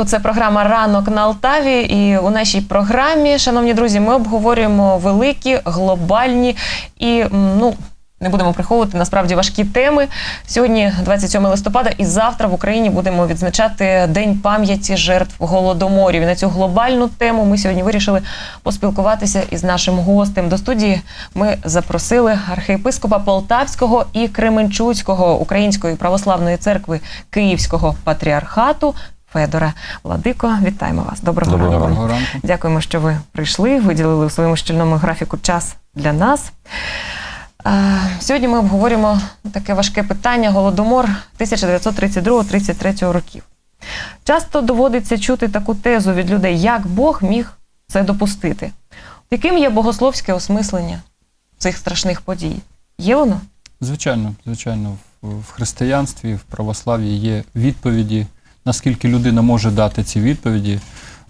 ранку. Це програма Ранок на Алтаві. І у нашій програмі, шановні друзі, ми обговорюємо великі, глобальні і ну. Не будемо приховувати насправді важкі теми. Сьогодні 27 листопада, і завтра в Україні будемо відзначати День пам'яті жертв голодоморів. І на цю глобальну тему ми сьогодні вирішили поспілкуватися із нашим гостем. До студії ми запросили архієпископа Полтавського і Кременчуцького Української православної церкви Київського патріархату Федора Владико. Вітаємо вас. Доброго, Доброго ранку. ранку. Доброго ранку. Дякуємо, що ви прийшли, виділили у своєму щільному графіку час для нас. Сьогодні ми обговорюємо таке важке питання голодомор 1932-33 років. Часто доводиться чути таку тезу від людей, як Бог міг це допустити. Яким є богословське осмислення цих страшних подій? Є воно? Звичайно, звичайно, в, в християнстві, в православ'ї є відповіді, наскільки людина може дати ці відповіді,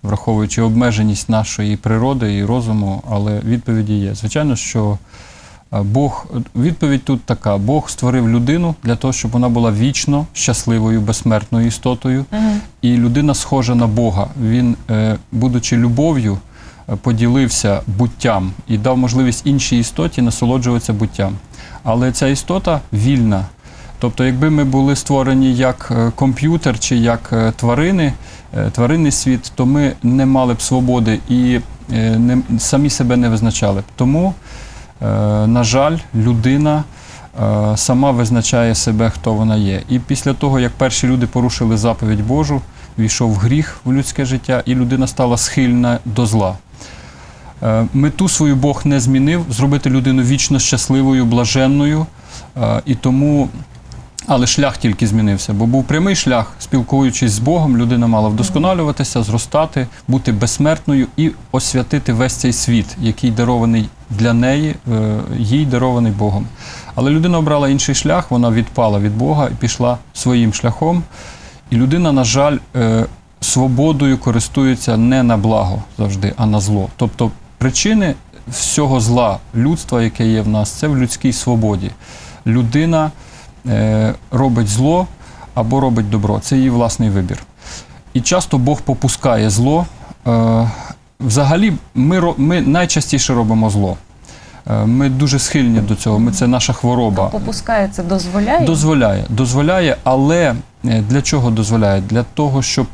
враховуючи обмеженість нашої природи і розуму, але відповіді є. Звичайно, що е, Бог, відповідь тут така: Бог створив людину для того, щоб вона була вічно щасливою, безсмертною істотою. І людина схожа на Бога. Він, е, будучи любов'ю, е, поділився буттям і дав можливість іншій істоті насолоджуватися буттям. Але ця істота вільна. Тобто, якби ми були створені як е, комп'ютер чи як е, тварини, е, тваринний світ, то ми не мали б свободи і не, самі себе не визначали б. Тому, на жаль, людина сама визначає себе, хто вона є. І після того, як перші люди порушили заповідь Божу, війшов гріх в людське життя, і людина стала схильна до зла. Мету свою Бог не змінив, зробити людину вічно щасливою, блаженною. І тому, але шлях тільки змінився, бо був прямий шлях, спілкуючись з Богом, людина мала вдосконалюватися, зростати, бути безсмертною і освятити весь цей світ, який дарований для неї, е, їй дарований Богом. Але людина обрала інший шлях, вона відпала від Бога і пішла своїм шляхом. І людина, на жаль, е, свободою користується не на благо завжди, а на зло. Тобто причини всього зла людства, яке є в нас, це в людській свободі. Людина робить зло або робить добро. Це її власний вибір. І часто Бог попускає зло. Е, взагалі, ми, ми найчастіше робимо зло. Е, Ми дуже схильні до цього. Ми, це наша хвороба. Попускає це, дозволяє? Дозволяє, дозволяє, але е, для чого дозволяє? Для того, щоб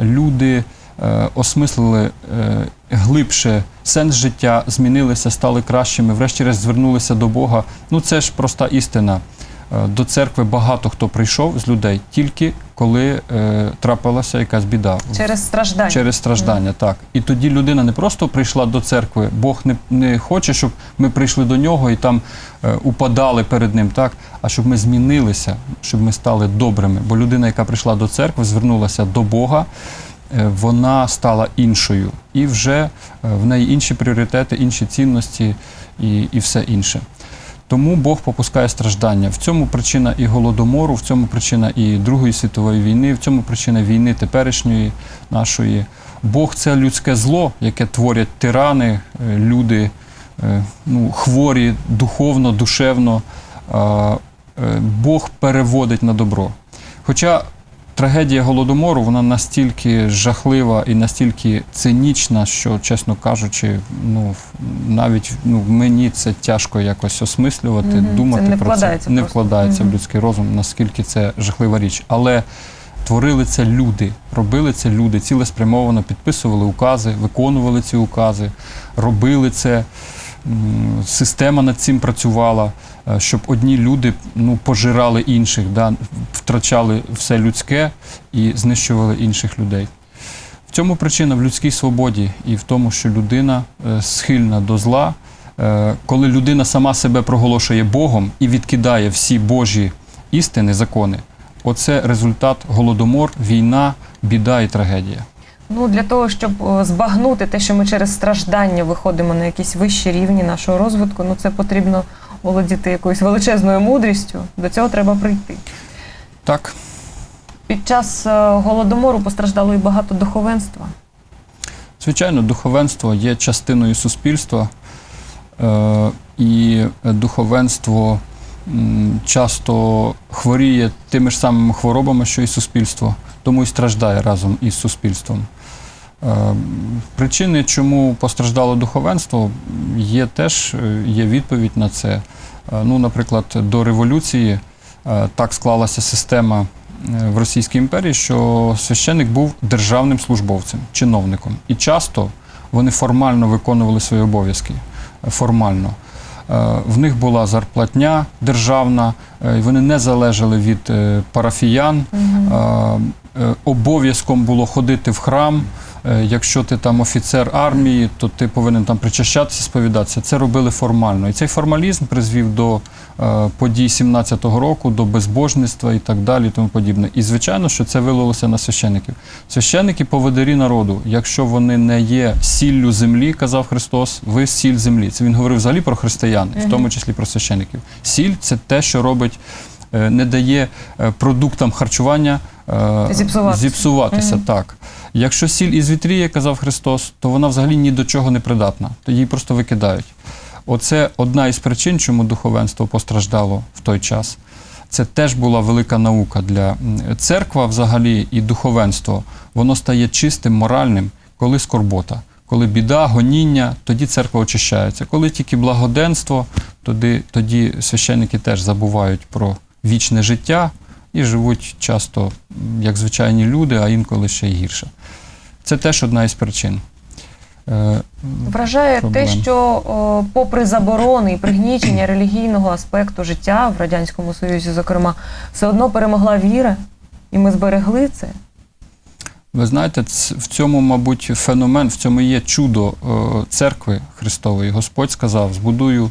люди е, осмислили е, глибше сенс життя, змінилися, стали кращими, врешті-решт звернулися до Бога. Ну це ж проста істина. Е, До церкви багато хто прийшов з людей тільки коли е, трапилася якась біда. Через страждання. Через страждання, так. І тоді людина не просто прийшла до церкви, Бог не, не хоче, щоб ми прийшли до нього і там е, упадали перед ним, так, а щоб ми змінилися, щоб ми стали добрими. Бо людина, яка прийшла до церкви, звернулася до Бога, е, вона стала іншою. І вже е, в неї інші пріоритети, інші цінності і, і все інше. Тому Бог попускає страждання. В цьому причина і голодомору, в цьому причина і Другої світової війни, в цьому причина війни теперішньої нашої. Бог це людське зло, яке творять тирани, е, люди е, ну, хворі духовно, душевно. Е, Бог переводить на добро. Хоча трагедія голодомору вона настільки жахлива і настільки цинічна, що, чесно кажучи, ну навіть ну мені це тяжко якось осмислювати. Це думати не про це. Не просто. вкладається Мгм. в людський розум, наскільки це жахлива річ. Але творили це люди, робили це люди, цілеспрямовано підписували укази, виконували ці укази, робили це. Система над цим працювала, е, щоб одні люди ну, пожирали інших, да, втрачали все людське і знищували інших людей. В цьому причина в людській свободі і в тому, що людина е, схильна до зла. Е, Коли людина сама себе проголошує Богом і відкидає всі Божі істини, закони, оце результат голодомор, війна, біда і трагедія. Ну, для того, щоб збагнути те, що ми через страждання виходимо на якісь вищі рівні нашого розвитку, ну це потрібно володіти якоюсь величезною мудрістю. До цього треба прийти. Так, Під час е, голодомору постраждало і багато духовенства. Звичайно, духовенство є частиною суспільства, е, і духовенство часто хворіє тими ж самими хворобами, що і суспільство. тому і страждає разом із суспільством. Е, Причини, чому постраждало духовенство, є теж е, є відповідь на це. Е, Ну, наприклад, до революції так склалася система в Російській імперії, що священик був державним службовцем, чиновником. І часто вони формально виконували свої обов'язки. Формально. В них була зарплатня державна, і вони не залежали від парафіян. Е, Обов'язком було ходити в храм. Е, Якщо ти там офіцер армії, то ти повинен там причащатися, сповідатися. Це робили формально. І цей формалізм призвів до е, подій 17-го року, до безбожництва і так далі, і тому подібне. І звичайно, що це вилилося на священиків. Священики поводирі народу. Якщо вони не є сіллю землі, казав Христос, ви сіль землі. Це він говорив взагалі про християн, в тому числі про священиків. Сіль це те, що робить, е, не дає продуктам харчування Зіпсуватися. зіпсуватися Мгм. так. Якщо сіль із вітріє, казав Христос, то вона взагалі ні до чого не придатна, то її просто викидають. Оце одна із причин, чому духовенство постраждало в той час. Це теж була велика наука для церква взагалі і духовенство. Воно стає чистим, моральним, коли скорбота. Коли біда, гоніння, тоді церква очищається. Коли тільки благоденство, тоді, тоді священники теж забувають про вічне життя і живуть часто як звичайні люди, а інколи ще й гірше. Це теж одна із причин. Е, Вражає Проблем. те, що о, попри заборони і пригнічення релігійного аспекту життя в радянському союзі, зокрема, все одно перемогла віра, і ми зберегли це. Ви знаєте, в цьому, мабуть, феномен, в цьому є чудо церкви Христової. Господь сказав: збудую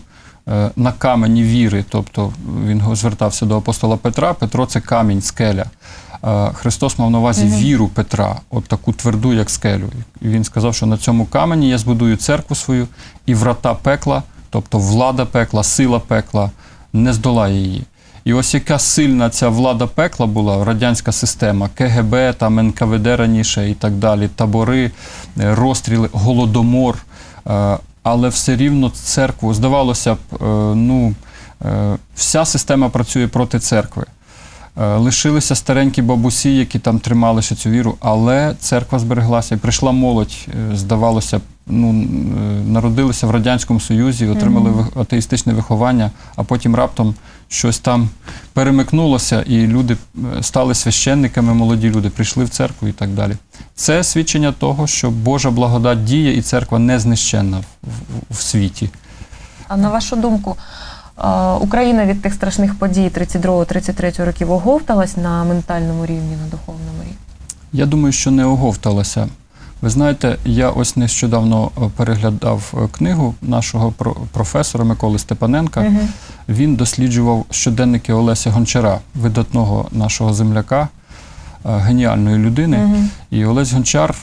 на камені віри. Тобто він звертався до апостола Петра. Петро це камінь, скеля. Е, Христос мав на увазі віру Петра, от таку тверду, як скелю. І він сказав, що на цьому камені я збудую церкву свою, і врата пекла, тобто влада пекла, сила пекла, не здолає її. І ось яка сильна ця влада пекла була, радянська система, КГБ, там НКВД раніше і так далі, табори, е, розстріли, голодомор. Але все рівно церкву, здавалося б, е, ну, е, вся система працює проти церкви. Е, Лишилися старенькі бабусі, які там трималися цю віру, але церква збереглася. І прийшла молодь, здавалося б, ну, е, народилися в Радянському Союзі, отримали атеїстичне виховання, а потім раптом щось там перемикнулося, і люди е, стали священниками, молоді люди прийшли в церкву і так далі. Це свідчення того, що Божа благодать діє, і церква не знищенна в, в, в світі. А на вашу думку, е, Україна від тих страшних подій 32-33 років оговталась на ментальному рівні, на духовному рівні? Я думаю, що не оговталася. Ви знаєте, я ось нещодавно е, переглядав е, книгу нашого про- професора Миколи Степаненка. Мгм. Він досліджував щоденники Олеся Гончара, видатного нашого земляка, е, геніальної людини. Мгм. І Олесь Гончар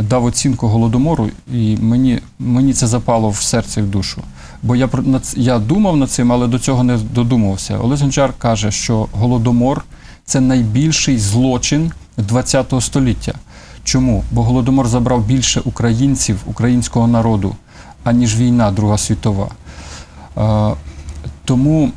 дав оцінку голодомору, і мені, мені це запало в серце і в душу. Бо я про я думав над цим, але до цього не додумався. Олесь Гончар каже, що голодомор це найбільший злочин ХХ століття. Чому? Бо голодомор забрав більше українців, українського народу, аніж війна Друга світова. Е, тому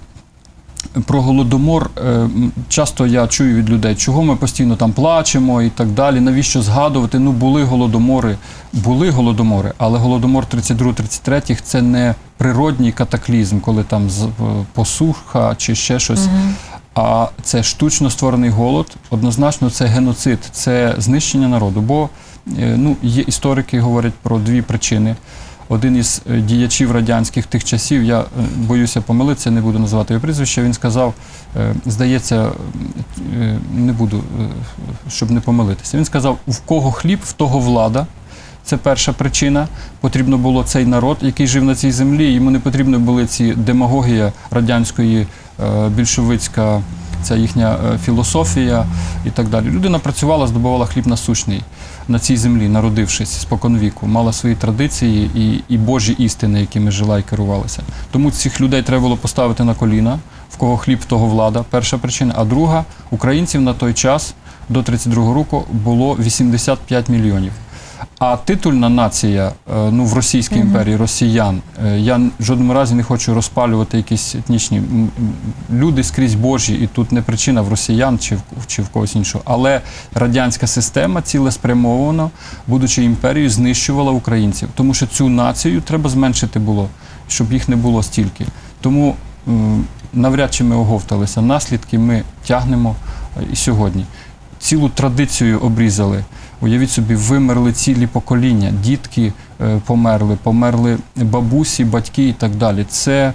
про голодомор е, часто я чую від людей, чого ми постійно там плачемо і так далі. Навіщо згадувати? Ну, були голодомори, були голодомори, але голодомор 32-33 це не природній катаклізм, коли там посуха чи ще щось. Мгм. А це штучно створений голод, однозначно це геноцид, це знищення народу. Бо е, ну, є історики говорять про дві причини. Один із е, діячів радянських тих часів, я е, боюся помилитися, не буду називати його прізвище. Він сказав, здається, не буду, щоб не помилитися. Він сказав: в кого хліб, в того влада. Це перша причина. Потрібно було цей народ, який жив на цій землі. Йому не потрібні були ці демагогія радянської більшовицька, ця їхня е, філософія і так далі. Людина працювала, здобувала хліб насущний на цій землі, народившись споконвіку, мала свої традиції і, і Божі істини, якими жила і керувалася. Тому цих людей треба було поставити на коліна. В кого хліб, в того влада. Перша причина. А друга українців на той час до 32-го року було 85 мільйонів. А титульна нація е, ну, в Російській імперії росіян. е, Я в жодному разі не хочу розпалювати якісь етнічні люди скрізь Божі, і тут не причина в росіян чи в, чи в когось іншого. Але радянська система цілеспрямовано, будучи імперією, знищувала українців, тому що цю націю треба зменшити було, щоб їх не було стільки. Тому навряд чи ми оговталися. Наслідки ми тягнемо е, і сьогодні. Цілу традицію обрізали. Уявіть собі, вимерли цілі покоління, дітки е, померли, померли бабусі, батьки і так далі. Це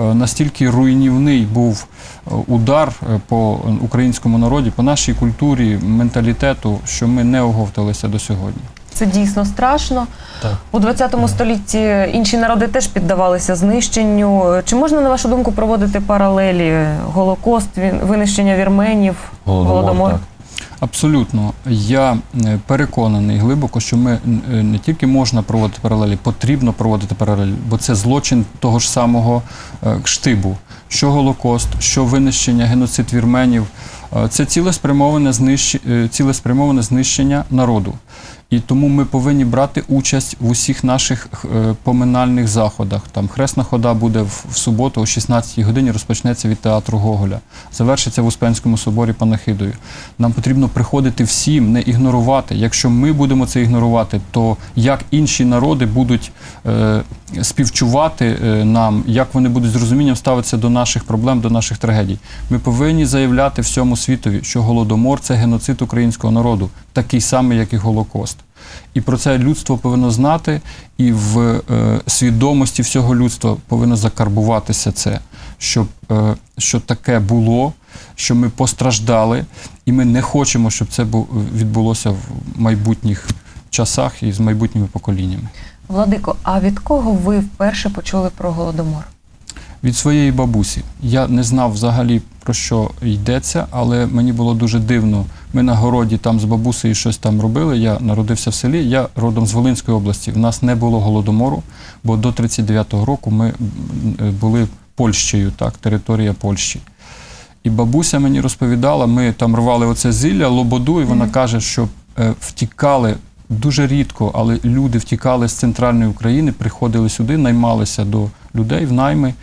е, настільки руйнівний був е, удар по українському народі, по нашій культурі, менталітету, що ми не оговталися до сьогодні. Це дійсно страшно. Так. У 20 столітті інші народи теж піддавалися знищенню. Чи можна, на вашу думку, проводити паралелі? Голокост, винищення вірменів, голодомор? так. Абсолютно, я е, переконаний глибоко, що ми е, не тільки можна проводити паралелі, потрібно проводити паралелі, бо це злочин того ж самого кштибу. штибу, що Голокост, що винищення, геноцид вірменів. е, Це цілеспрямоване знищення, цілеспрямоване знищення народу. І тому ми повинні брати участь в усіх наших е, поминальних заходах. Там хресна хода буде в, суботу о 16-й годині, розпочнеться від театру Гоголя, завершиться в Успенському соборі панахидою. Нам потрібно приходити всім, не ігнорувати. Якщо ми будемо це ігнорувати, то як інші народи будуть е, співчувати е, нам, як вони будуть з розумінням ставитися до наших проблем, до наших трагедій. Ми повинні заявляти всьому світові, що голодомор це геноцид українського народу, такий самий, як і Голокост. І про це людство повинно знати, і в е, свідомості всього людства повинно закарбуватися це, щоб е, що таке було, що ми постраждали, і ми не хочемо, щоб це бу- відбулося в майбутніх часах і з майбутніми поколіннями. Владико, а від кого ви вперше почули про голодомор? від своєї бабусі. Я не знав взагалі про що йдеться, але мені було дуже дивно. Ми на городі там з бабусею щось там робили. Я народився в селі. Я родом з Волинської області. В нас не було голодомору, бо до 39-го року ми е, були Польщею, так, територія Польщі. І бабуся мені розповідала, ми там рвали оце зілля, лободу, і вона Мгм. каже, що е, втікали дуже рідко, але люди втікали з центральної України, приходили сюди, наймалися до людей в найми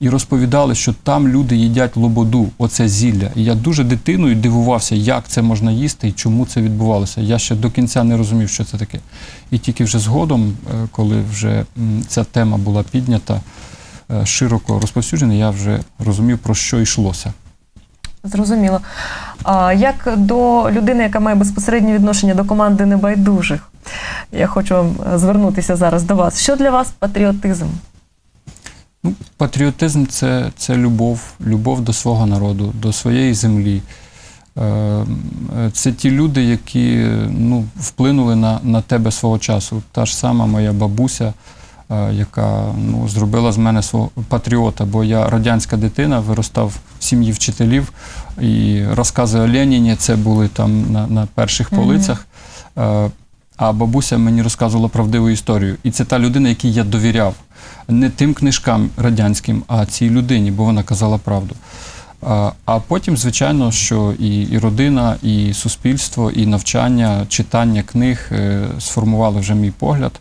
і розповідали, що там люди їдять лободу, оце зілля. І я дуже дитиною дивувався, як це можна їсти і чому це відбувалося. Я ще до кінця не розумів, що це таке. І тільки вже згодом, е, коли вже ця тема була піднята, е, широко розповсюджена, я вже розумів, про що йшлося. Зрозуміло. А як до людини, яка має безпосереднє відношення до команди небайдужих, я хочу е, звернутися зараз до вас. Що для вас патріотизм? Ну, патріотизм це, це любов, любов до свого народу, до своєї землі. Е, е, Це ті люди, які ну, вплинули на, на тебе свого часу. Та ж сама моя бабуся, е, яка ну, зробила з мене свого патріота, бо я радянська дитина, виростав в сім'ї вчителів, і розкази о Леніні це були там на, на перших полицях. Е, А бабуся мені розказувала правдиву історію. І це та людина, якій я довіряв не тим книжкам радянським, а цій людині, бо вона казала правду. А, потім, звичайно, що і, і родина, і суспільство, і навчання, читання книг е, сформували вже мій погляд,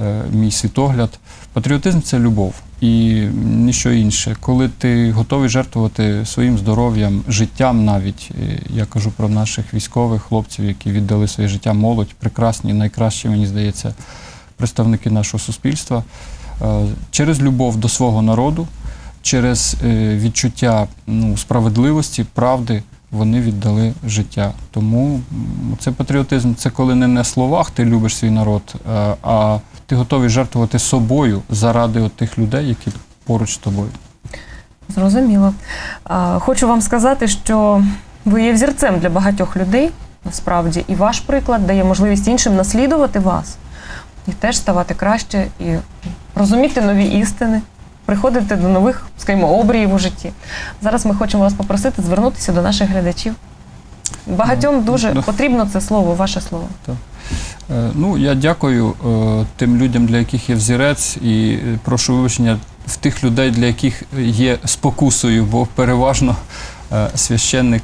е, мій світогляд. Патріотизм це любов і ніщо інше. Коли ти готовий жертвувати своїм здоров'ям, життям навіть, е, я кажу про наших військових хлопців, які віддали своє життя, молодь, прекрасні, найкращі, мені здається, представники нашого суспільства. Е, через любов до свого народу, через е, відчуття ну, справедливості, правди, вони віддали життя. Тому це патріотизм, це коли не на словах ти любиш свій народ, е, а ти готовий жертвувати собою заради тих людей, які поруч з тобою. Зрозуміло. Хочу вам сказати, що ви є взірцем для багатьох людей, насправді, і ваш приклад дає можливість іншим наслідувати вас і теж ставати краще і розуміти нові істини, приходити до нових, скажімо, обріїв у житті. Зараз ми хочемо вас попросити звернутися до наших глядачів. Багатьом дуже Ну, потрібно це слово, ваше слово. Е, Ну, я дякую е, тим людям, для яких є взірець, і е, прошу вибачення в тих людей, для яких є спокусою, бо переважно е, священник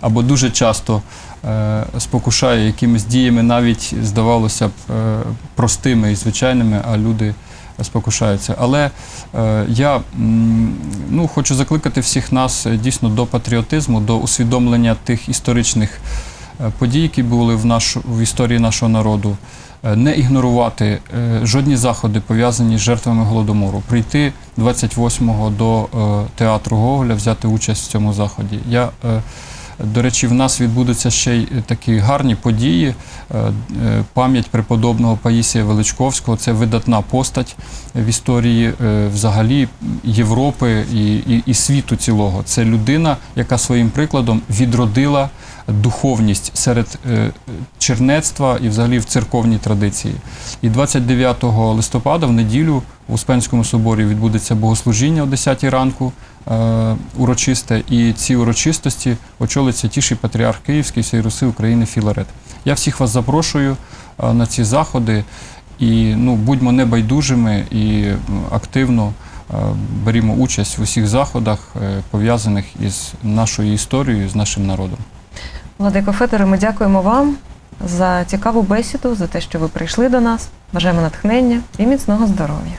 або дуже часто е, спокушає якимись діями, навіть здавалося б е, простими і звичайними, а люди спокушаються. Але е, я ну, хочу закликати всіх нас е, дійсно до патріотизму, до усвідомлення тих історичних е, подій, які були в, наш, в історії нашого народу. Е, Не ігнорувати жодні заходи, пов'язані з жертвами голодомору, прийти 28-го до театру Гоголя, взяти участь в цьому заході. Я, до речі, в нас відбудуться ще й такі гарні події. Е, е, Пам'ять преподобного Паїсія Величковського це видатна постать в історії е, взагалі Європи і, і, і світу цілого. Це людина, яка своїм прикладом відродила духовність серед чернецтва і взагалі в церковній традиції. І 29 листопада в неділю в Успенському соборі відбудеться богослужіння о 10 ранку урочисте, і ці урочистості очолить святіший патріарх Київський всієї Руси України Філарет. Я всіх вас запрошую е, на ці заходи і ну, будьмо небайдужими і активно е, берімо участь в усіх заходах, е, пов'язаних із нашою історією, з нашим народом. Владико Федоре, ми дякуємо вам за цікаву бесіду, за те, що ви прийшли до нас. Бажаємо натхнення і міцного здоров'я.